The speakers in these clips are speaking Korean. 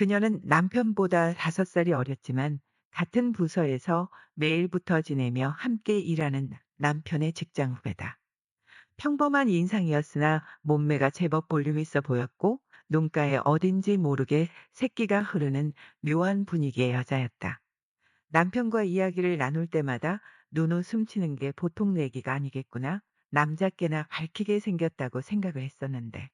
그녀는 남편보다 5살이 어렸지만 같은 부서에서 매일 붙어 지내며 함께 일하는 남편의 직장 후배다. 평범한 인상이었으나 몸매가 제법 볼륨 있어 보였고 눈가에 어딘지 모르게 새끼가 흐르는 묘한 분위기의 여자였다. 남편과 이야기를 나눌 때마다 눈웃음 치는 게 보통 내기가 아니겠구나. 남자께나 밝히게 생겼다고 생각을 했었는데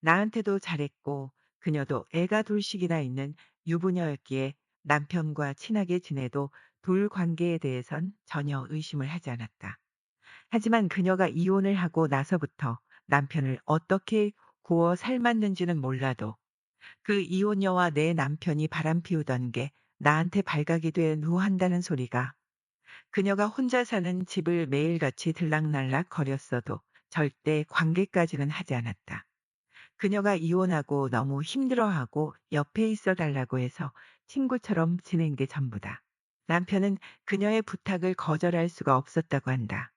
나한테도 잘했고 그녀도 애가 둘씩이나 있는 유부녀였기에 남편과 친하게 지내도 둘 관계에 대해선 전혀 의심을 하지 않았다. 하지만 그녀가 이혼을 하고 나서부터 남편을 어떻게 구워 삶았는지는 몰라도 그 이혼녀와 내 남편이 바람피우던 게 나한테 발각이 돼 누한다는 소리가 그녀가 혼자 사는 집을 매일같이 들락날락 거렸어도 절대 관계까지는 하지 않았다. 그녀가 이혼하고 너무 힘들어하고 옆에 있어 달라고 해서 친구처럼 지낸 게 전부다. 남편은 그녀의 부탁을 거절할 수가 없었다고 한다.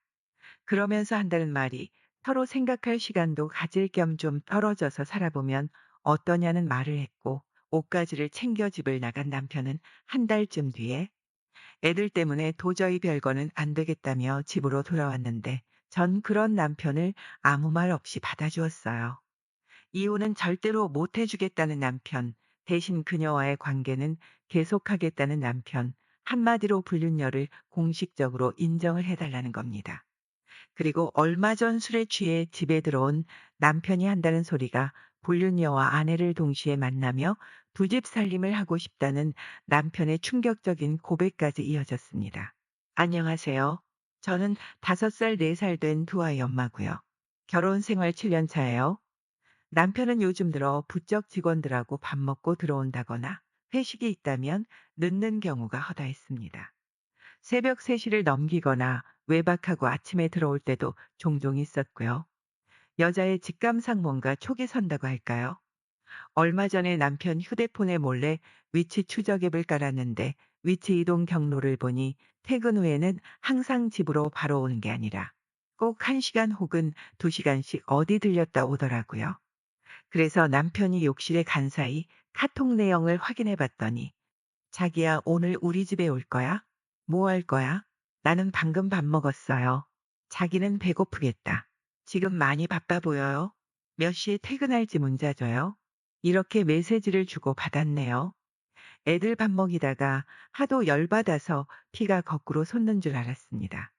그러면서 한다는 말이 서로 생각할 시간도 가질 겸 좀 떨어져서 살아보면 어떠냐는 말을 했고 옷가지를 챙겨 집을 나간 남편은 한 달쯤 뒤에 애들 때문에 도저히 별거는 안 되겠다며 집으로 돌아왔는데 전 그런 남편을 아무 말 없이 받아주었어요. 이혼은 절대로 못 해주겠다는 남편, 대신 그녀와의 관계는 계속하겠다는 남편, 한마디로 불륜녀를 공식적으로 인정을 해달라는 겁니다. 그리고 얼마 전 술에 취해 집에 들어온 남편이 한다는 소리가 불륜녀와 아내를 동시에 만나며 두 집 살림을 하고 싶다는 남편의 충격적인 고백까지 이어졌습니다. 안녕하세요. 저는 5살, 4살 된 두 아이 엄마고요. 결혼 생활 7년 차예요. 남편은 요즘 들어 부쩍 직원들하고 밥 먹고 들어온다거나 회식이 있다면 늦는 경우가 허다했습니다. 새벽 3시를 넘기거나 외박하고 아침에 들어올 때도 종종 있었고요. 여자의 직감상 뭔가 촉이 선다고 할까요? 얼마 전에 남편 휴대폰에 몰래 위치 추적 앱을 깔았는데 위치 이동 경로를 보니 퇴근 후에는 항상 집으로 바로 오는 게 아니라 꼭 1시간 혹은 2시간씩 어디 들렸다 오더라고요. 그래서 남편이 욕실에 간 사이 카톡 내용을 확인해 봤더니 자기야 오늘 우리 집에 올 거야? 뭐 할 거야? 나는 방금 밥 먹었어요. 자기는 배고프겠다. 지금 많이 바빠 보여요. 몇 시에 퇴근할지 문자 줘요. 이렇게 메시지를 주고 받았네요. 애들 밥 먹이다가 하도 열받아서 피가 거꾸로 솟는 줄 알았습니다.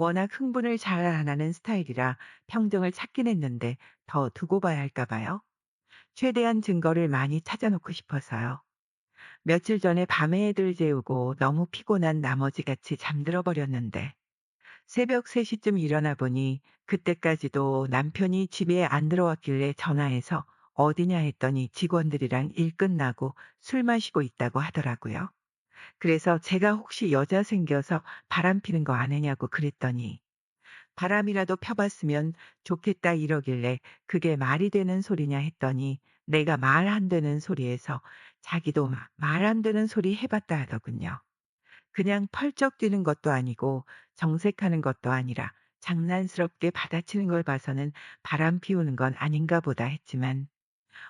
워낙 흥분을 잘 안 하는 스타일이라 평정을 찾긴 했는데 더 두고 봐야 할까 봐요. 최대한 증거를 많이 찾아놓고 싶어서요. 며칠 전에 밤에 애들 재우고 너무 피곤한 나머지 같이 잠들어 버렸는데 새벽 3시쯤 일어나 보니 그때까지도 남편이 집에 안 들어왔길래 전화해서 어디냐 했더니 직원들이랑 일 끝나고 술 마시고 있다고 하더라고요. 그래서 제가 혹시 여자 생겨서 바람 피는 거 아느냐고 그랬더니 바람이라도 펴봤으면 좋겠다 이러길래 그게 말이 되는 소리냐 했더니 내가 말 안 되는 소리에서 자기도 말 안 되는 소리 해봤다 하더군요. 그냥 펄쩍 뛰는 것도 아니고 정색하는 것도 아니라 장난스럽게 받아치는 걸 봐서는 바람 피우는 건 아닌가 보다 했지만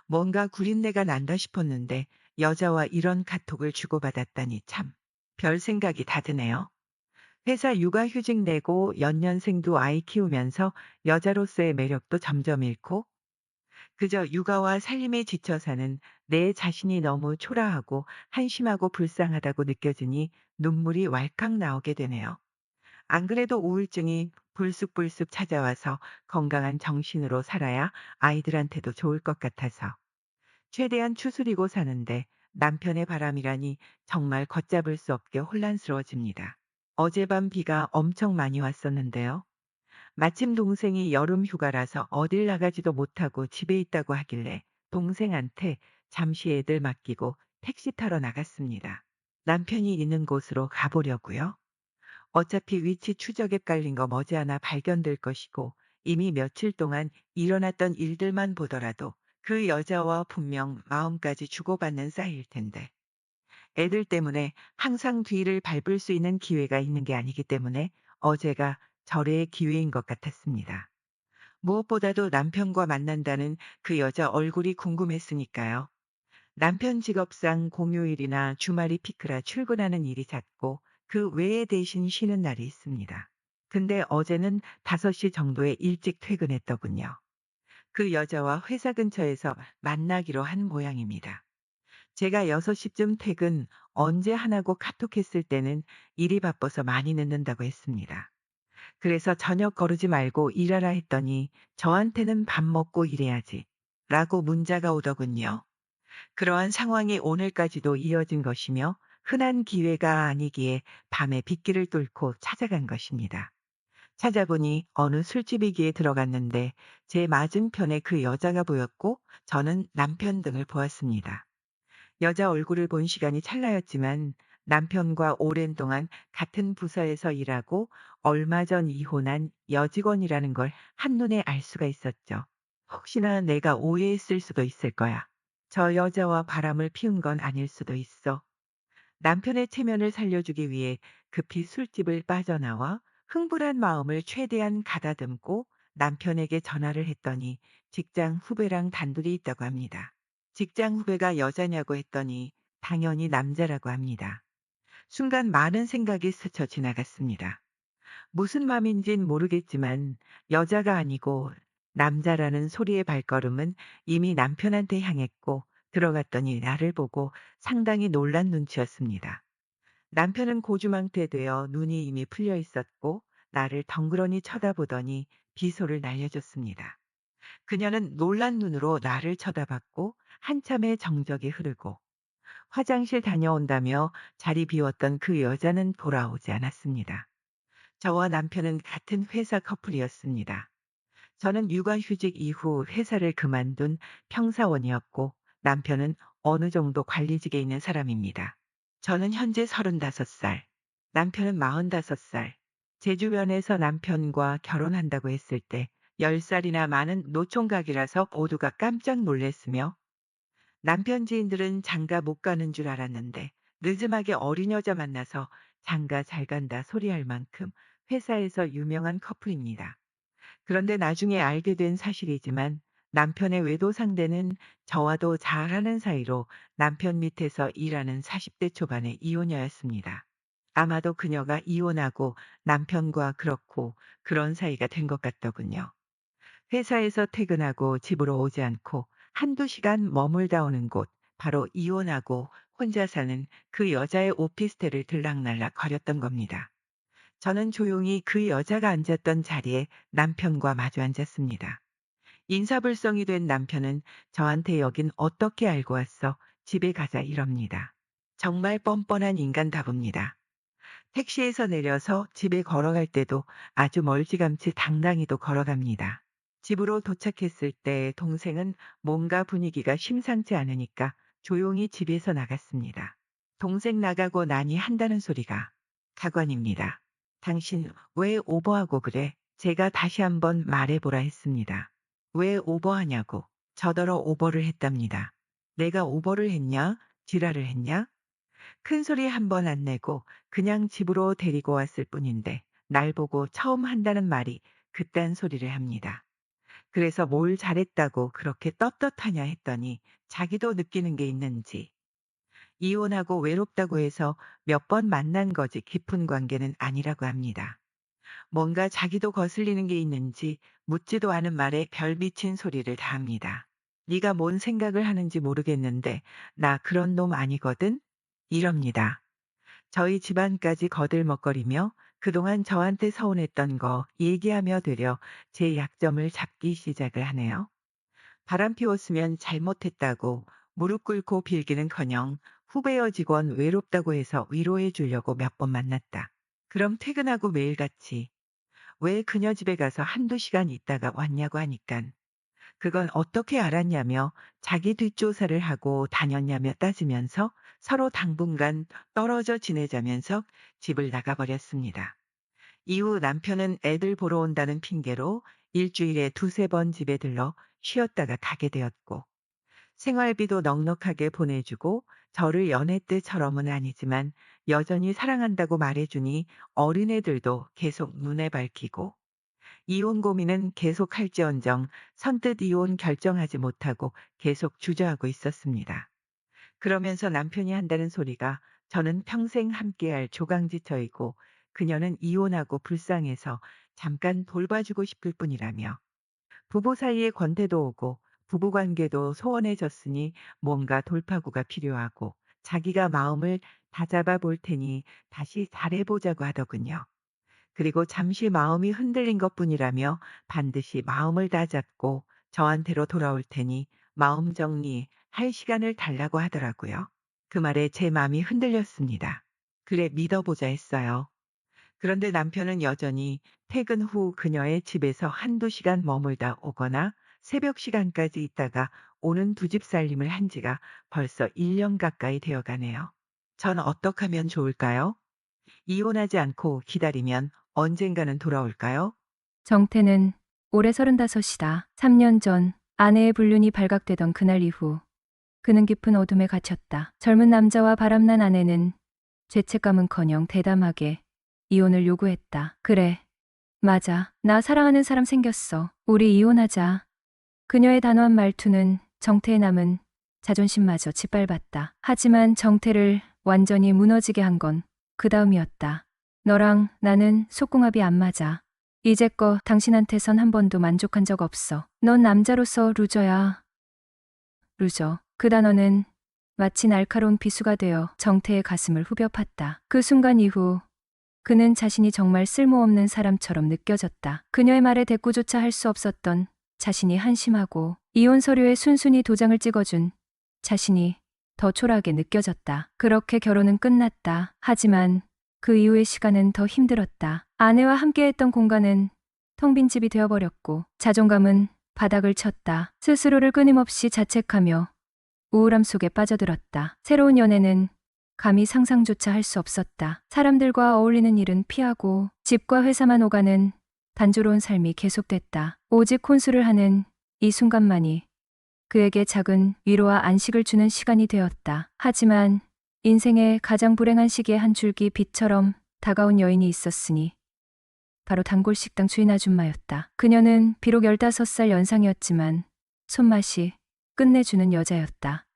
뭔가 구린내가 난다 싶었는데 여자와 이런 카톡을 주고받았다니 참 별 생각이 다 드네요. 회사 육아휴직 내고 연년생도 아이 키우면서 여자로서의 매력도 점점 잃고 그저 육아와 살림에 지쳐 사는 내 자신이 너무 초라하고 한심하고 불쌍하다고 느껴지니 눈물이 왈칵 나오게 되네요. 안 그래도 우울증이 불쑥불쑥 찾아와서 건강한 정신으로 살아야 아이들한테도 좋을 것 같아서 최대한 추스리고 사는데 남편의 바람이라니 정말 걷잡을 수 없게 혼란스러워집니다. 어젯밤 비가 엄청 많이 왔었는데요. 마침 동생이 여름 휴가라서 어딜 나가지도 못하고 집에 있다고 하길래 동생한테 잠시 애들 맡기고 택시 타러 나갔습니다. 남편이 있는 곳으로 가보려고요. 어차피 위치 추적에 깔린 거 머지않아 발견될 것이고 이미 며칠 동안 일어났던 일들만 보더라도 그 여자와 분명 마음까지 주고받는 사이일 텐데. 애들 때문에 항상 뒤를 밟을 수 있는 기회가 있는 게 아니기 때문에 어제가 절의 기회인 것 같았습니다. 무엇보다도 남편과 만난다는 그 여자 얼굴이 궁금했으니까요. 남편 직업상 공휴일이나 주말이 피크라 출근하는 일이 잦고 그 외에 대신 쉬는 날이 있습니다. 근데 어제는 5시 정도에 일찍 퇴근했더군요. 그 여자와 회사 근처에서 만나기로 한 모양입니다. 제가 6시쯤 퇴근 언제 하나고 카톡했을 때는 일이 바빠서 많이 늦는다고 했습니다. 그래서 저녁 거르지 말고 일하라 했더니 저한테는 밥 먹고 일해야지 라고 문자가 오더군요. 그러한 상황이 오늘까지도 이어진 것이며 흔한 기회가 아니기에 밤에 빗길을 뚫고 찾아간 것입니다. 찾아보니 어느 술집이기에 들어갔는데 제 맞은편에 그 여자가 보였고 저는 남편 등을 보았습니다. 여자 얼굴을 본 시간이 찰나였지만 남편과 오랜 동안 같은 부서에서 일하고 얼마 전 이혼한 여직원이라는 걸 한눈에 알 수가 있었죠. 혹시나 내가 오해했을 수도 있을 거야. 저 여자와 바람을 피운 건 아닐 수도 있어. 남편의 체면을 살려주기 위해 급히 술집을 빠져나와 흥분한 마음을 최대한 가다듬고 남편에게 전화를 했더니 직장 후배랑 단둘이 있다고 합니다. 직장 후배가 여자냐고 했더니 당연히 남자라고 합니다. 순간 많은 생각이 스쳐 지나갔습니다. 무슨 맘인진 모르겠지만 여자가 아니고 남자라는 소리의 발걸음은 이미 남편한테 향했고 들어갔더니 나를 보고 상당히 놀란 눈치였습니다. 남편은 고주망태 되어 눈이 이미 풀려 있었고 나를 덩그러니 쳐다보더니 비소를 날려줬습니다. 그녀는 놀란 눈으로 나를 쳐다봤고 한참의 정적이 흐르고 화장실 다녀온다며 자리 비웠던 그 여자는 돌아오지 않았습니다. 저와 남편은 같은 회사 커플이었습니다. 저는 육아휴직 이후 회사를 그만둔 평사원이었고 남편은 어느 정도 관리직에 있는 사람입니다. 저는 현재 35살, 남편은 45살. 제 주변에서 남편과 결혼한다고 했을 때 10살이나 많은 노총각이라서 모두가 깜짝 놀랐으며 남편 지인들은 장가 못 가는 줄 알았는데 늦음하게 어린 여자 만나서 장가 잘 간다 소리할 만큼 회사에서 유명한 커플입니다. 그런데 나중에 알게 된 사실이지만 남편의 외도 상대는 저와도 잘하는 사이로 남편 밑에서 일하는 40대 초반의 이혼녀였습니다. 아마도 그녀가 이혼하고 남편과 그렇고 그런 사이가 된 것 같더군요. 회사에서 퇴근하고 집으로 오지 않고 한두 시간 머물다 오는 곳, 바로 이혼하고 혼자 사는 그 여자의 오피스텔을 들락날락 거렸던 겁니다. 저는 조용히 그 여자가 앉았던 자리에 남편과 마주 앉았습니다. 인사불성이 된 남편은 저한테 여긴 어떻게 알고 왔어? 집에 가자 이럽니다. 정말 뻔뻔한 인간답습니다. 택시에서 내려서 집에 걸어갈 때도 아주 멀찌감치 당당히도 걸어갑니다. 집으로 도착했을 때 동생은 뭔가 분위기가 심상치 않으니까 조용히 집에서 나갔습니다. 동생 나가고 나니 한다는 소리가 가관입니다. 당신 왜 오버하고 그래? 제가 다시 한번 말해보라 했습니다. 왜 오버하냐고. 저더러 오버를 했답니다. 내가 오버를 했냐? 지랄을 했냐? 큰 소리 한 번 안 내고 그냥 집으로 데리고 왔을 뿐인데 날 보고 처음 한다는 말이 그딴 소리를 합니다. 그래서 뭘 잘했다고 그렇게 떳떳하냐 했더니 자기도 느끼는 게 있는지 이혼하고 외롭다고 해서 몇 번 만난 거지 깊은 관계는 아니라고 합니다. 뭔가 자기도 거슬리는 게 있는지 묻지도 않은 말에 별 미친 소리를 다 합니다. 네가 뭔 생각을 하는지 모르겠는데 나 그런 놈 아니거든? 이럽니다. 저희 집안까지 거들먹거리며 그동안 저한테 서운했던 거 얘기하며 되려 제 약점을 잡기 시작을 하네요. 바람 피웠으면 잘못했다고 무릎 꿇고 빌기는커녕 후배여 직원 외롭다고 해서 위로해 주려고 몇 번 만났다. 그럼 퇴근하고 매일같이 왜 그녀 집에 가서 한두 시간 있다가 왔냐고 하니깐 그건 어떻게 알았냐며 자기 뒷조사를 하고 다녔냐며 따지면서 서로 당분간 떨어져 지내자면서 집을 나가버렸습니다. 이후 남편은 애들 보러 온다는 핑계로 일주일에 두세 번 집에 들러 쉬었다가 가게 되었고 생활비도 넉넉하게 보내주고 저를 연애 때처럼은 아니지만 여전히 사랑한다고 말해주니 어린애들도 계속 눈에 밝히고 이혼 고민은 계속 할지언정 선뜻 이혼 결정하지 못하고 계속 주저하고 있었습니다. 그러면서 남편이 한다는 소리가 저는 평생 함께할 조강지처이고 그녀는 이혼하고 불쌍해서 잠깐 돌봐주고 싶을 뿐이라며 부부 사이에 권태도 오고 부부관계도 소원해졌으니 뭔가 돌파구가 필요하고 자기가 마음을 다잡아 볼 테니 다시 잘해보자고 하더군요. 그리고 잠시 마음이 흔들린 것 뿐이라며 반드시 마음을 다잡고 저한테로 돌아올 테니 마음 정리할 시간을 달라고 하더라고요. 그 말에 제 마음이 흔들렸습니다. 그래 믿어보자 했어요. 그런데 남편은 여전히 퇴근 후 그녀의 집에서 한두 시간 머물다 오거나 새벽 시간까지 있다가 오는 두 집 살림을 한 지가 벌써 1년 가까이 되어 가네요. 전 어떻게 하면 좋을까요? 이혼하지 않고 기다리면 언젠가는 돌아올까요? 정태는 올해 서른다섯이다. 3년 전 아내의 불륜이 발각되던 그날 이후 그는 깊은 어둠에 갇혔다. 젊은 남자와 바람난 아내는 죄책감은커녕 대담하게 이혼을 요구했다. 그래. 맞아. 나 사랑하는 사람 생겼어. 우리 이혼하자. 그녀의 단호한 말투는 정태의 남은 자존심마저 짓밟았다. 하지만 정태를 완전히 무너지게 한 건 그 다음이었다. 너랑 나는 속궁합이 안 맞아. 이제껏 당신한테선 한 번도 만족한 적 없어. 넌 남자로서 루저야. 루저. 그 단어는 마치 날카로운 비수가 되어 정태의 가슴을 후벼 팠다. 그 순간 이후 그는 자신이 정말 쓸모없는 사람처럼 느껴졌다. 그녀의 말에 대꾸조차 할 수 없었던 자신이 한심하고 이혼 서류에 순순히 도장을 찍어준 자신이 더 초라하게 느껴졌다. 그렇게 결혼은 끝났다. 하지만 그 이후의 시간은 더 힘들었다. 아내와 함께했던 공간은 텅 빈 집이 되어버렸고 자존감은 바닥을 쳤다. 스스로를 끊임없이 자책하며 우울함 속에 빠져들었다. 새로운 연애는 감히 상상조차 할 수 없었다. 사람들과 어울리는 일은 피하고 집과 회사만 오가는 단조로운 삶이 계속됐다. 오직 혼수를 하는 이 순간만이 그에게 작은 위로와 안식을 주는 시간이 되었다. 하지만 인생의 가장 불행한 시기에 한 줄기 빛처럼 다가온 여인이 있었으니 바로 단골 식당 주인 아줌마였다. 그녀는 비록 15살 연상이었지만 손맛이 끝내주는 여자였다.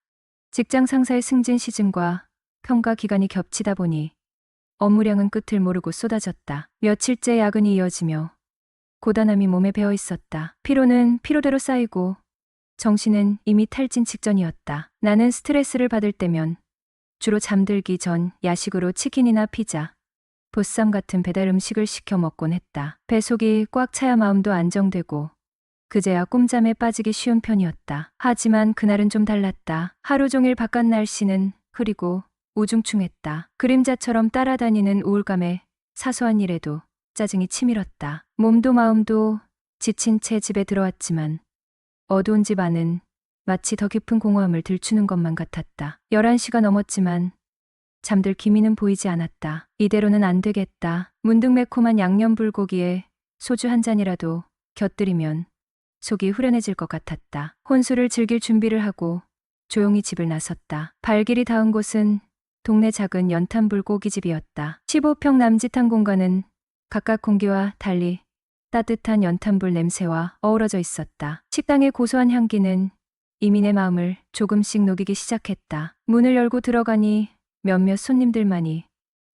직장 상사의 승진 시즌과 평가 기간이 겹치다 보니 업무량은 끝을 모르고 쏟아졌다. 며칠째 야근이 이어지며 고단함이 몸에 배어 있었다. 피로는 피로대로 쌓이고 정신은 이미 탈진 직전이었다. 나는 스트레스를 받을 때면 주로 잠들기 전 야식으로 치킨이나 피자, 보쌈 같은 배달 음식을 시켜 먹곤 했다. 배속이 꽉 차야 마음도 안정되고 그제야 꼼잠에 빠지기 쉬운 편이었다. 하지만 그날은 좀 달랐다. 하루 종일 바깥 날씨는 흐리고 우중충했다. 그림자처럼 따라다니는 우울감에 사소한 일에도 짜증이 치밀었다. 몸도 마음도 지친 채 집에 들어왔지만 어두운 집 안은 마치 더 깊은 공허함을 들추는 것만 같았다. 11시가 넘었지만 잠들 기미는 보이지 않았다. 이대로는 안 되겠다. 문득 매콤한 양념 불고기에 소주 한 잔이라도 곁들이면 속이 후련해질 것 같았다. 혼수를 즐길 준비를 하고 조용히 집을 나섰다. 발길이 닿은 곳은 동네 작은 연탄 불고기집이었다. 15평 남짓한 공간은 각각 공기와 달리 따뜻한 연탄불 냄새와 어우러져 있었다. 식당의 고소한 향기는 이민의 마음을 조금씩 녹이기 시작했다. 문을 열고 들어가니 몇몇 손님들만이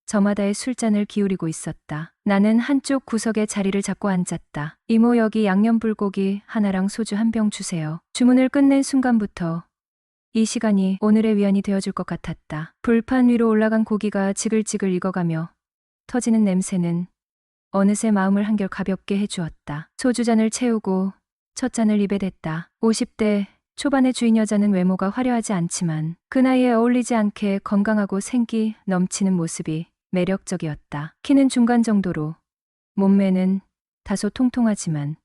저마다의 술잔을 기울이고 있었다. 나는 한쪽 구석에 자리를 잡고 앉았다. 이모 여기 양념불고기 하나랑 소주 한 병 주세요. 주문을 끝낸 순간부터 이 시간이 오늘의 위안이 되어줄 것 같았다. 불판 위로 올라간 고기가 지글지글 익어가며 터지는 냄새는 어느새 마음을 한결 가볍게 해주었다. 소주 잔을 채우고 첫 잔을 입에 댔다. 50대 초반의 주인 여자는 외모가 화려하지 않지만 그 나이에 어울리지 않게 건강하고 생기 넘치는 모습이 매력적이었다. 키는 중간 정도로 몸매는 다소 통통하지만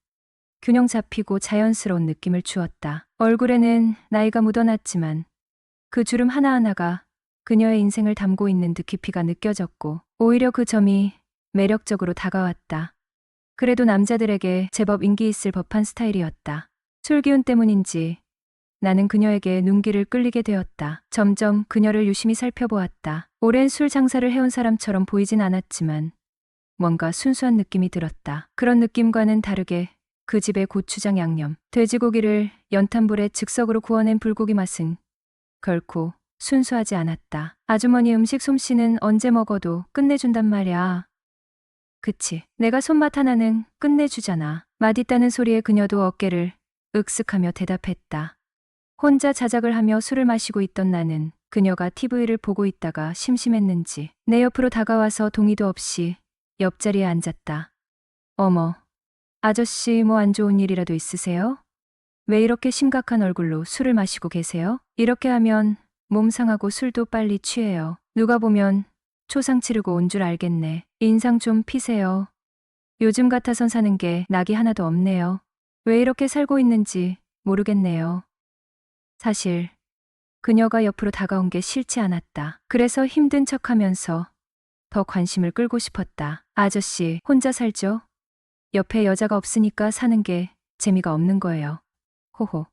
균형 잡히고 자연스러운 느낌을 주었다. 얼굴에는 나이가 묻어났지만 그 주름 하나하나가 그녀의 인생을 담고 있는 듯 깊이가 느껴졌고 오히려 그 점이 매력적으로 다가왔다. 그래도 남자들에게 제법 인기 있을 법한 스타일이었다. 술 기운 때문인지 나는 그녀에게 눈길을 끌리게 되었다. 점점 그녀를 유심히 살펴보았다. 오랜 술 장사를 해온 사람처럼 보이진 않았지만 뭔가 순수한 느낌이 들었다. 그런 느낌과는 다르게 그 집의 고추장 양념, 돼지고기를 연탄불에 즉석으로 구워낸 불고기 맛은 결코 순수하지 않았다. 아주머니 음식 솜씨는 언제 먹어도 끝내준단 말이야. 그치. 내가 손맛 하나는 끝내주잖아. 맛있다는 소리에 그녀도 어깨를 윽쓱하며 대답했다. 혼자 자작을 하며 술을 마시고 있던 나는 그녀가 TV를 보고 있다가 심심했는지 내 옆으로 다가와서 동의도 없이 옆자리에 앉았다. 어머, 아저씨 뭐 안 좋은 일이라도 있으세요? 왜 이렇게 심각한 얼굴로 술을 마시고 계세요? 이렇게 하면 몸 상하고 술도 빨리 취해요. 누가 보면 초상 치르고 온 줄 알겠네. 인상 좀 피세요. 요즘 같아선 사는 게 낙이 하나도 없네요. 왜 이렇게 살고 있는지 모르겠네요. 사실 그녀가 옆으로 다가온 게 싫지 않았다. 그래서 힘든 척 하면서 더 관심을 끌고 싶었다. 아저씨, 혼자 살죠? 옆에 여자가 없으니까 사는 게 재미가 없는 거예요. 호호.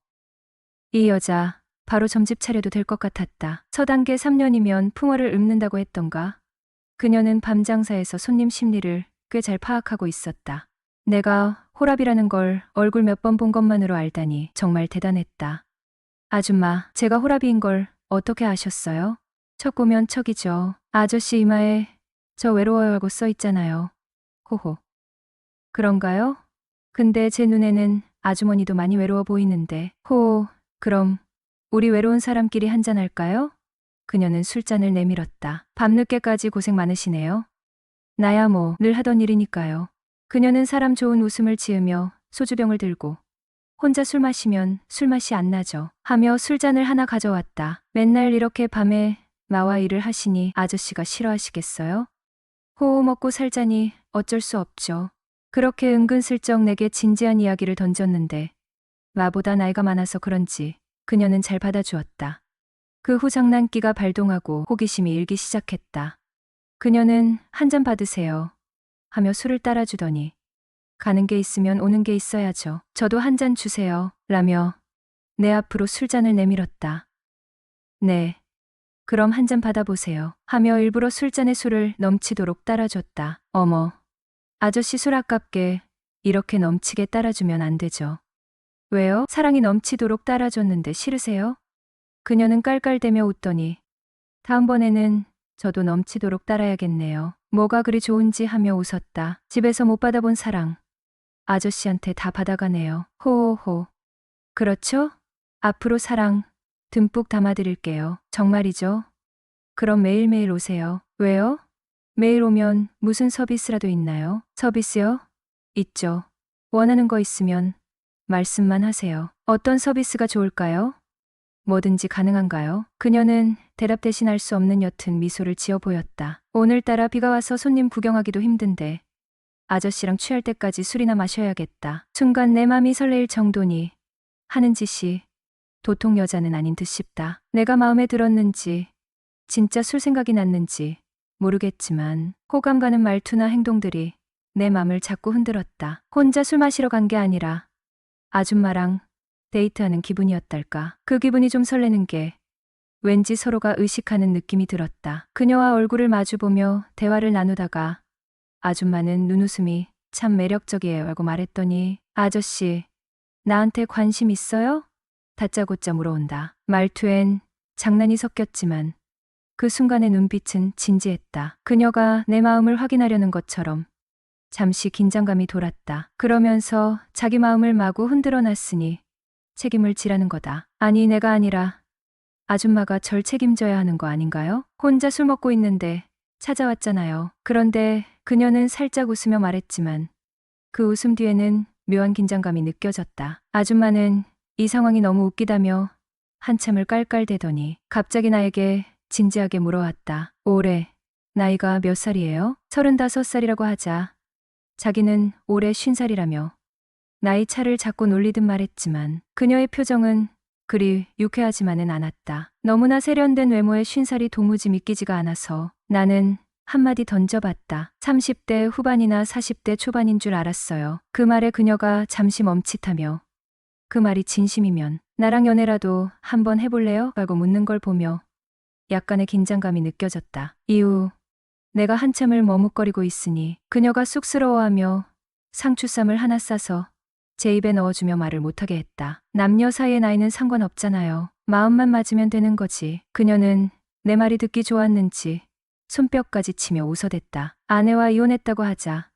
이 여자, 바로 점집 차려도 될 것 같았다. 서단계 3년이면 풍어를 읊는다고 했던가? 그녀는 밤 장사에서 손님 심리를 꽤 잘 파악하고 있었다. 내가 호랍이라는 걸 얼굴 몇 번 본 것만으로 알다니 정말 대단했다. 아줌마, 제가 호랍이인 걸 어떻게 아셨어요? 척 보면 척이죠. 아저씨 이마에 저 외로워요 하고 써 있잖아요. 호호. 그런가요? 근데 제 눈에는 아주머니도 많이 외로워 보이는데. 호, 그럼 우리 외로운 사람끼리 한잔할까요? 그녀는 술잔을 내밀었다. 밤늦게까지 고생 많으시네요. 나야 뭐 늘 하던 일이니까요. 그녀는 사람 좋은 웃음을 지으며 소주병을 들고 혼자 술 마시면 술맛이 안 나죠. 하며 술잔을 하나 가져왔다. 맨날 이렇게 밤에 나와 일을 하시니 아저씨가 싫어하시겠어요? 호호 먹고 살자니 어쩔 수 없죠. 그렇게 은근슬쩍 내게 진지한 이야기를 던졌는데 나보다 나이가 많아서 그런지 그녀는 잘 받아주었다. 그 후 장난기가 발동하고 호기심이 일기 시작했다. 그녀는 한 잔 받으세요. 하며 술을 따라주더니 가는 게 있으면 오는 게 있어야죠. 저도 한 잔 주세요. 라며 내 앞으로 술잔을 내밀었다. 네. 그럼 한 잔 받아보세요. 하며 일부러 술잔에 술을 넘치도록 따라줬다. 어머. 아저씨 술 아깝게 이렇게 넘치게 따라주면 안 되죠. 왜요? 사랑이 넘치도록 따라줬는데 싫으세요? 그녀는 깔깔대며 웃더니 다음번에는 저도 넘치도록 따라야겠네요. 뭐가 그리 좋은지 하며 웃었다. 집에서 못 받아본 사랑. 아저씨한테 다 받아가네요. 호호호. 그렇죠? 앞으로 사랑 듬뿍 담아드릴게요. 정말이죠? 그럼 매일매일 오세요. 왜요? 매일 오면 무슨 서비스라도 있나요? 서비스요? 있죠. 원하는 거 있으면 말씀만 하세요. 어떤 서비스가 좋을까요? 뭐든지 가능한가요? 그녀는 대답 대신 할 수 없는 옅은 미소를 지어 보였다. 오늘따라 비가 와서 손님 구경하기도 힘든데 아저씨랑 취할 때까지 술이나 마셔야겠다. 순간 내 맘이 설레일 정도니 하는 짓이 도통 여자는 아닌 듯 싶다. 내가 마음에 들었는지 진짜 술 생각이 났는지 모르겠지만 호감 가는 말투나 행동들이 내 맘을 자꾸 흔들었다. 혼자 술 마시러 간 게 아니라 아줌마랑 데이트하는 기분이었달까. 그 기분이 좀 설레는 게 왠지 서로가 의식하는 느낌이 들었다. 그녀와 얼굴을 마주보며 대화를 나누다가 아줌마는 눈웃음이 참 매력적이에요 하고 말했더니 아저씨 나한테 관심 있어요? 다짜고짜 물어온다. 말투엔 장난이 섞였지만 그 순간의 눈빛은 진지했다. 그녀가 내 마음을 확인하려는 것처럼 잠시 긴장감이 돌았다. 그러면서 자기 마음을 마구 흔들어 놨으니 책임을 지라는 거다. 아니, 내가 아니라 아줌마가 절 책임져야 하는 거 아닌가요? 혼자 술 먹고 있는데 찾아왔잖아요. 그런데 그녀는 살짝 웃으며 말했지만 그 웃음 뒤에는 묘한 긴장감이 느껴졌다. 아줌마는 이 상황이 너무 웃기다며 한참을 깔깔대더니 갑자기 나에게 진지하게 물어왔다. 올해 나이가 몇 살이에요? 서른다섯 살이라고 하자. 자기는 올해 쉰 살이라며 나이 차를 자꾸 놀리듯 말했지만 그녀의 표정은 그리 유쾌하지만은 않았다. 너무나 세련된 외모의 쉰 살이 도무지 믿기지가 않아서 나는 한마디 던져봤다. 30대 후반이나 40대 초반인 줄 알았어요. 그 말에 그녀가 잠시 멈칫하며 그 말이 진심이면 나랑 연애라도 한번 해볼래요? 라고 묻는 걸 보며 약간의 긴장감이 느껴졌다. 이후 내가 한참을 머뭇거리고 있으니 그녀가 쑥스러워하며 상추쌈을 하나 싸서 제 입에 넣어주며 말을 못하게 했다. 남녀 사이의 나이는 상관없잖아요. 마음만 맞으면 되는 거지. 그녀는 내 말이 듣기 좋았는지 손뼉까지 치며 웃어댔다. 아내와 이혼했다고 하자.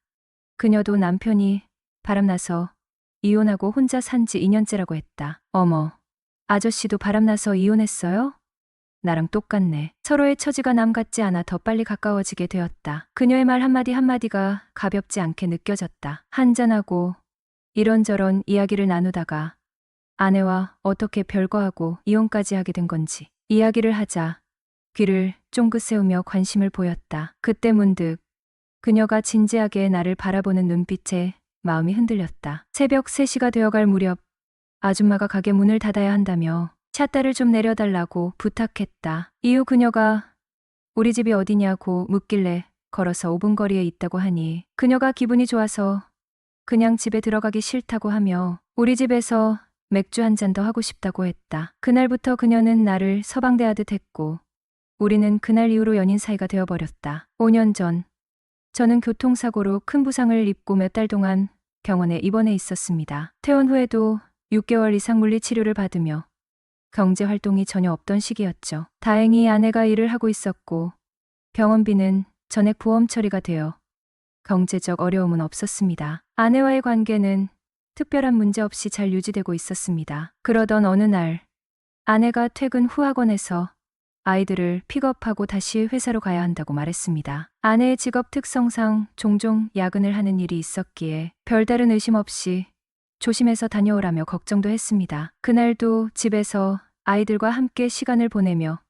그녀도 남편이 바람나서 이혼하고 혼자 산 지 2년째라고 했다. 어머, 아저씨도 바람나서 이혼했어요? 나랑 똑같네. 서로의 처지가 남 같지 않아 더 빨리 가까워지게 되었다. 그녀의 말 한마디 한마디가 가볍지 않게 느껴졌다. 한잔하고 이런저런 이야기를 나누다가 아내와 어떻게 별거하고 이혼까지 하게 된 건지 이야기를 하자 귀를 쫑긋 세우며 관심을 보였다. 그때 문득 그녀가 진지하게 나를 바라보는 눈빛에 마음이 흔들렸다. 새벽 3시가 되어갈 무렵 아줌마가 가게 문을 닫아야 한다며 샷다를 좀 내려달라고 부탁했다. 이후 그녀가 우리 집이 어디냐고 묻길래 걸어서 5분 거리에 있다고 하니 그녀가 기분이 좋아서 그냥 집에 들어가기 싫다고 하며 우리 집에서 맥주 한 잔 더 하고 싶다고 했다. 그날부터 그녀는 나를 서방대하듯 했고 우리는 그날 이후로 연인 사이가 되어버렸다. 5년 전 저는 교통사고로 큰 부상을 입고 몇 달 동안 병원에 입원해 있었습니다. 퇴원 후에도 6개월 이상 물리치료를 받으며 경제 활동이 전혀 없던 시기였죠. 다행히 아내가 일을 하고 있었고 병원비는 전액 보험 처리가 되어 경제적 어려움은 없었습니다. 아내와의 관계는 특별한 문제 없이 잘 유지되고 있었습니다. 그러던 어느 날 아내가 퇴근 후 학원에서 아이들을 픽업하고 다시 회사로 가야 한다고 말했습니다. 아내의 직업 특성상 종종 야근을 하는 일이 있었기에 별다른 의심 없이 조심해서 다녀오라며 걱정도 했습니다. 그날도 집에서 아이들과 함께 시간을 보내며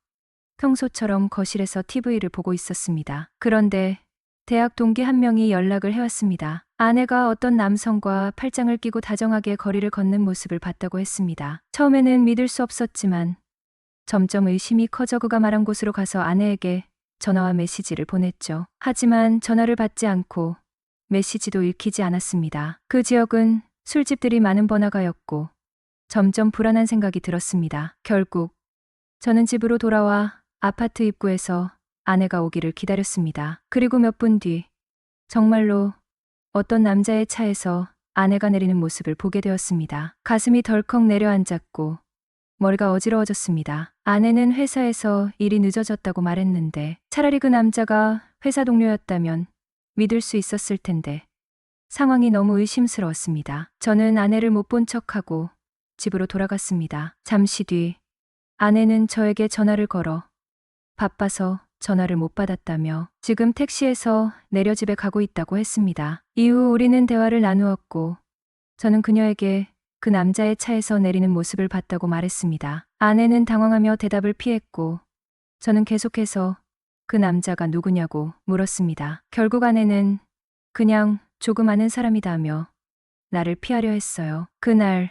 평소처럼 거실에서 TV를 보고 있었습니다. 그런데 대학 동기 한 명이 연락을 해왔습니다. 아내가 어떤 남성과 팔짱을 끼고 다정하게 거리를 걷는 모습을 봤다고 했습니다. 처음에는 믿을 수 없었지만 점점 의심이 커져 그가 말한 곳으로 가서 아내에게 전화와 메시지를 보냈죠. 하지만 전화를 받지 않고 메시지도 읽히지 않았습니다. 그 지역은 술집들이 많은 번화가였고 점점 불안한 생각이 들었습니다. 결국 저는 집으로 돌아와 아파트 입구에서 아내가 오기를 기다렸습니다. 그리고 몇 분 뒤 정말로 어떤 남자의 차에서 아내가 내리는 모습을 보게 되었습니다. 가슴이 덜컥 내려앉았고 머리가 어지러워졌습니다. 아내는 회사에서 일이 늦어졌다고 말했는데 차라리 그 남자가 회사 동료였다면 믿을 수 있었을 텐데 상황이 너무 의심스러웠습니다. 저는 아내를 못 본 척하고 집으로 돌아갔습니다. 잠시 뒤 아내는 저에게 전화를 걸어 바빠서 전화를 못 받았다며 지금 택시에서 내려 집에 가고 있다고 했습니다. 이후 우리는 대화를 나누었고 저는 그녀에게 그 남자의 차에서 내리는 모습을 봤다고 말했습니다. 아내는 당황하며 대답을 피했고 저는 계속해서 그 남자가 누구냐고 물었습니다. 결국 아내는 그냥 조금 아는 사람이다며 나를 피하려 했어요. 그날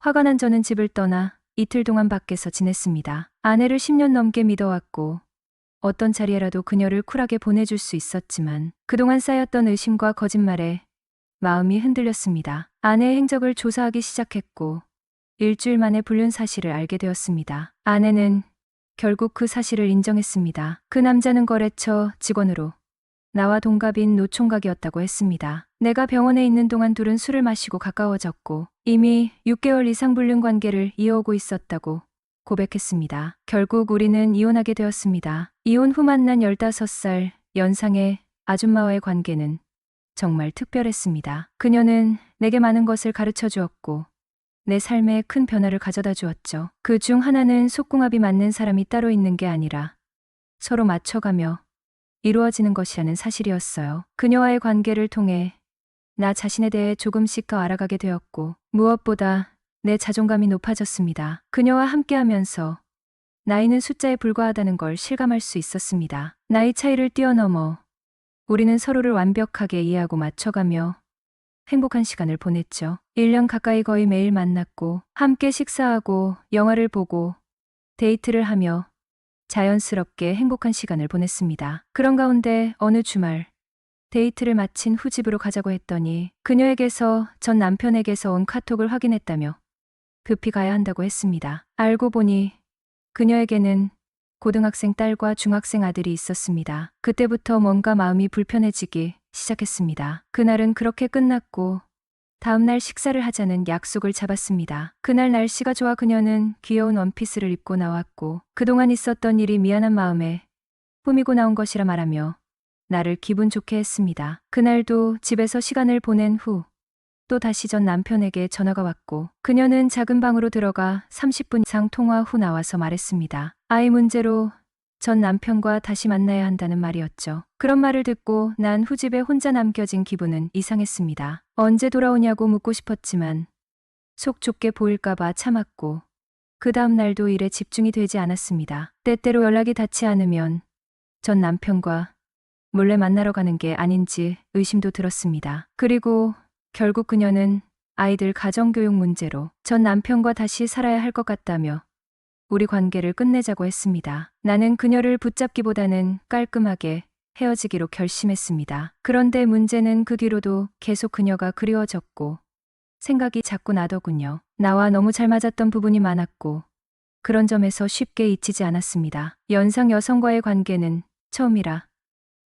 화가 난 저는 집을 떠나 이틀 동안 밖에서 지냈습니다. 아내를 10년 넘게 믿어왔고 어떤 자리에라도 그녀를 쿨하게 보내줄 수 있었지만 그동안 쌓였던 의심과 거짓말에 마음이 흔들렸습니다. 아내의 행적을 조사하기 시작했고 일주일 만에 불륜 사실을 알게 되었습니다. 아내는 결국 그 사실을 인정했습니다. 그 남자는 거래처 직원으로 나와 동갑인 노총각이었다고 했습니다. 내가 병원에 있는 동안 둘은 술을 마시고 가까워졌고 이미 6개월 이상 불륜 관계를 이어오고 있었다고 고백했습니다. 결국 우리는 이혼하게 되었습니다. 이혼 후 만난 15살 연상의 아줌마와의 관계는 정말 특별했습니다. 그녀는 내게 많은 것을 가르쳐 주었고 내 삶에 큰 변화를 가져다 주었죠. 그 중 하나는 속궁합이 맞는 사람이 따로 있는 게 아니라 서로 맞춰가며 이루어지는 것이라는 사실이었어요. 그녀와의 관계를 통해 나 자신에 대해 조금씩 더 알아가게 되었고 무엇보다 내 자존감이 높아졌습니다. 그녀와 함께하면서 나이는 숫자에 불과하다는 걸 실감할 수 있었습니다. 나이 차이를 뛰어넘어 우리는 서로를 완벽하게 이해하고 맞춰가며 행복한 시간을 보냈죠. 1년 가까이 거의 매일 만났고 함께 식사하고 영화를 보고 데이트를 하며 자연스럽게 행복한 시간을 보냈습니다. 그런 가운데 어느 주말 데이트를 마친 후 집으로 가자고 했더니 그녀에게서 전 남편에게서 온 카톡을 확인했다며 급히 가야 한다고 했습니다. 알고 보니 그녀에게는 고등학생 딸과 중학생 아들이 있었습니다. 그때부터 뭔가 마음이 불편해지기 시작했습니다. 그날은 그렇게 끝났고 다음날 식사를 하자는 약속을 잡았습니다. 그날 날씨가 좋아 그녀는 귀여운 원피스를 입고 나왔고 그동안 있었던 일이 미안한 마음에 꾸미고 나온 것이라 말하며 나를 기분 좋게 했습니다. 그날도 집에서 시간을 보낸 후 또 다시 전 남편에게 전화가 왔고 그녀는 작은 방으로 들어가 30분 이상 통화 후 나와서 말했습니다. 아이 문제로 전 남편과 다시 만나야 한다는 말이었죠. 그런 말을 듣고 난 후집에 혼자 남겨진 기분은 이상했습니다. 언제 돌아오냐고 묻고 싶었지만 속 좁게 보일까봐 참았고 그 다음 날도 일에 집중이 되지 않았습니다. 때때로 연락이 닿지 않으면 전 남편과 몰래 만나러 가는 게 아닌지 의심도 들었습니다. 그리고 결국 그녀는 아이들 가정교육 문제로 전 남편과 다시 살아야 할 것 같다며 우리 관계를 끝내자고 했습니다. 나는 그녀를 붙잡기보다는 깔끔하게 헤어지기로 결심했습니다. 그런데 문제는 그 뒤로도 계속 그녀가 그리워졌고 생각이 자꾸 나더군요. 나와 너무 잘 맞았던 부분이 많았고 그런 점에서 쉽게 잊히지 않았습니다. 연상 여성과의 관계는 처음이라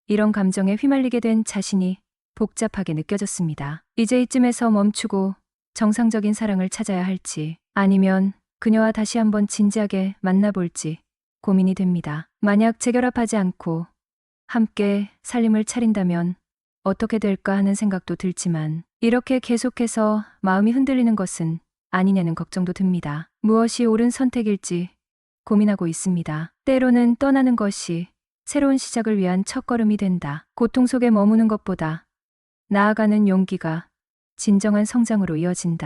이런 감정에 휘말리게 된 자신이 복잡하게 느껴졌습니다. 이제 이쯤에서 멈추고 정상적인 사랑을 찾아야 할지 아니면 그녀와 다시 한번 진지하게 만나볼지 고민이 됩니다. 만약 재결합하지 않고 함께 살림을 차린다면 어떻게 될까 하는 생각도 들지만 이렇게 계속해서 마음이 흔들리는 것은 아니냐는 걱정도 듭니다. 무엇이 옳은 선택일지 고민하고 있습니다. 때로는 떠나는 것이 새로운 시작을 위한 첫걸음이 된다. 고통 속에 머무는 것보다 나아가는 용기가 진정한 성장으로 이어진다.